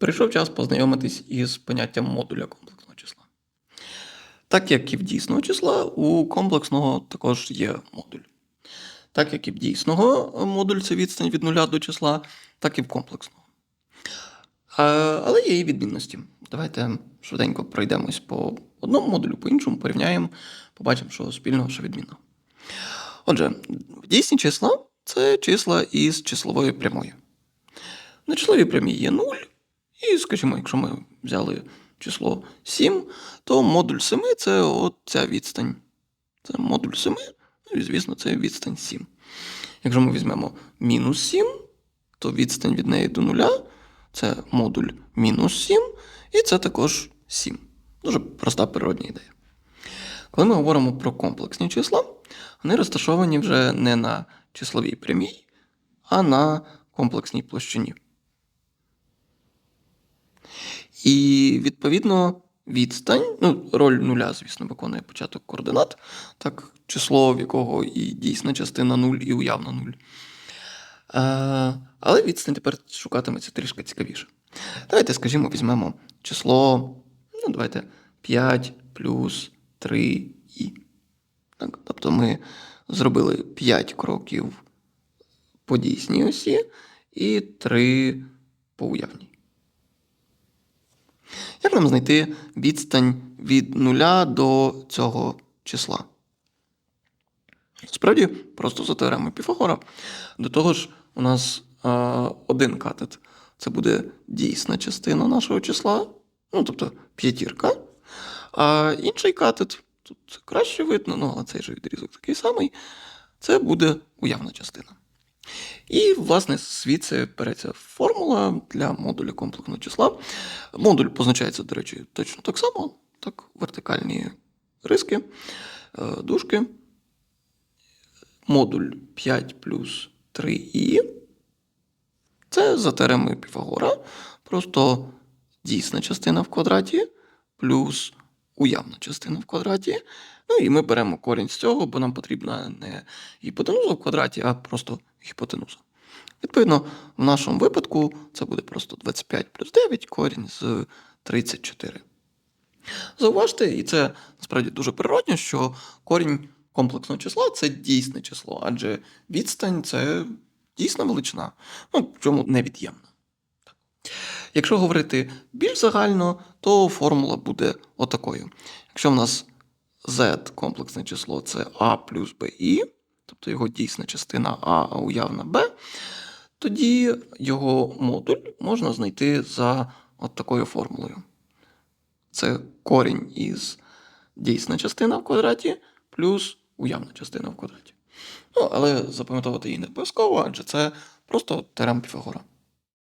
Прийшов час познайомитись із поняттям модуля комплексного числа. Так як і в дійсного числа, у комплексного також є модуль. Так як і в дійсного модуль це відстань від нуля до числа, так і в комплексного. Але є і відмінності. Давайте швиденько пройдемось по одному модулю, по іншому порівняємо, побачимо, що спільного, що відмінного. Отже, дійсні числа це числа із числовою прямою. На числовій прямій є 0, і, скажімо, якщо ми взяли число 7, то модуль 7 це от ця відстань. Це модуль 7, ну і, звісно, це відстань 7. Якщо ми візьмемо мінус 7, то відстань від неї до нуля це модуль мінус 7, і це також 7. Дуже проста природня ідея. Коли ми говоримо про комплексні числа, вони розташовані вже не на числовій прямій, а на комплексній площині. І відповідно відстань, ну, роль нуля, звісно, виконує початок координат, так, число, в якого і дійсна частина 0, і уявна 0. Е, але відстань тепер шукатиметься трішки цікавіше. Давайте, скажімо, візьмемо число, ну, давайте 5 плюс 3 і. Так, тобто ми зробили 5 кроків по дійсній осі і 3 по уявній. Як нам знайти відстань від нуля до цього числа? Справді, просто за теоремою Піфагора. До того ж, у нас е, один катет це буде дійсна частина нашого числа, ну, тобто п'ятірка. А інший катет, тут краще видно, ну, але цей же відрізок такий самий, це буде уявна частина. І, власне, звідси береться формула для модуля комплексного числа. Модуль позначається, до речі, точно так само, так, вертикальні риски, е, дужки. Модуль 5 плюс 3і. Це за теоремою Піфагора. Просто дійсна частина в квадраті плюс уявна частина в квадраті. Ну і ми беремо корінь з цього, бо нам потрібна не гіпотенуза в квадраті, а просто гіпотенуза. Відповідно, в нашому випадку це буде просто 25 плюс 9 корінь з 34. Зауважте, і це насправді дуже природньо, що корінь комплексного числа це дійсне число, адже відстань це дійсна величина, ну, чому невід'ємна. Якщо говорити більш загально, то формула буде отакою. Якщо в нас z комплексне число це a плюс bi, тобто його дійсна частина А, а уявна Б, тоді його модуль можна знайти за от такою формулою. Це корінь із дійсна частина в квадраті плюс уявна частина в квадраті. Ну, але запам'ятовувати її не обов'язково, адже це просто теорема Піфагора.